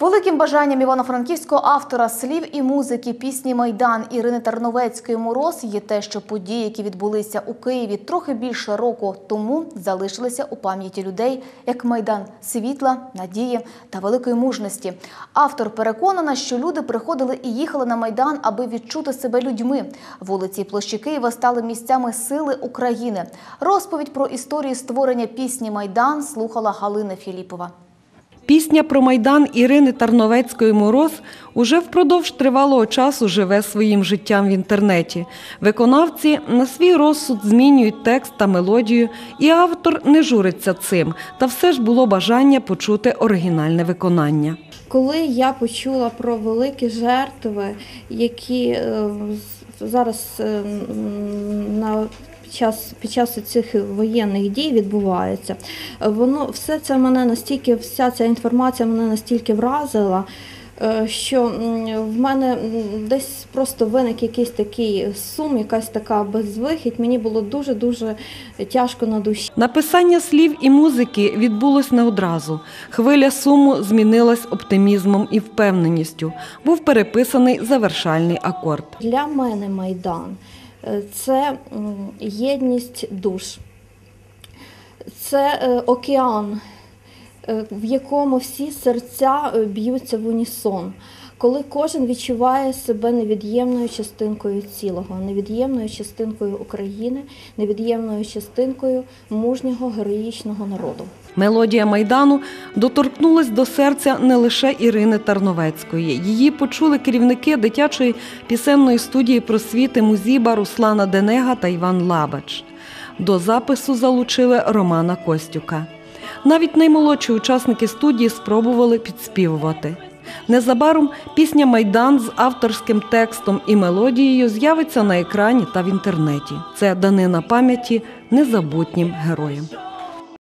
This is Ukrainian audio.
Великим бажанням івано-франківського автора слів і музики пісні Майдан Ірини Тарновецької Мороз є те, що події, які відбулися у Києві трохи більше року тому, залишилися у пам'яті людей як майдан світла, надії та великої мужності. Автор переконана, що люди приходили і їхали на майдан, аби відчути себе людьми. Вулиці і площі Києва стали місцями сили України. Розповідь про історію створення пісні Майдан слухала Галина Філіпова. Пісня про Майдан Ірини Тарновецької Мороз уже впродовж тривалого часу живе своїм життям в інтернеті. Виконавці на свій розсуд змінюють текст та мелодію, і автор не журиться цим. Та все ж було бажання почути оригінальне виконання. Коли я почула про великі жертви, які е, зараз е, на під час, під час цих воєнних дій відбувається, е, воно все це мене настільки, вся ця інформація мене настільки вразила. е, Що в мене десь просто виник якийсь такий сум, якась така безвихідь. Мені було дуже дуже тяжко на душі. Написання слів і музики відбулось не одразу. Хвиля суму змінилась оптимізмом і впевненістю. Був переписаний завершальний акорд. Для мене Майдан це єдність душ, це е, океан, е, в якому всі серця е, б'ються в унісон. Коли кожен відчуває себе невід'ємною частинкою цілого, невід'ємною частинкою України, невід'ємною частинкою мужнього героїчного народу. Мелодія Майдану доторкнулась до серця не лише Ірини Тарновецької. Її почули керівники дитячої пісенної студії просвіти Музіба Руслана Денега та Іван Лабач. До запису залучили Романа Костюка. Навіть наймолодші учасники студії спробували підспівувати. Незабаром пісня Майдан з авторським текстом і мелодією з'явиться на екрані та в інтернеті. Це данина пам'яті незабутнім героям.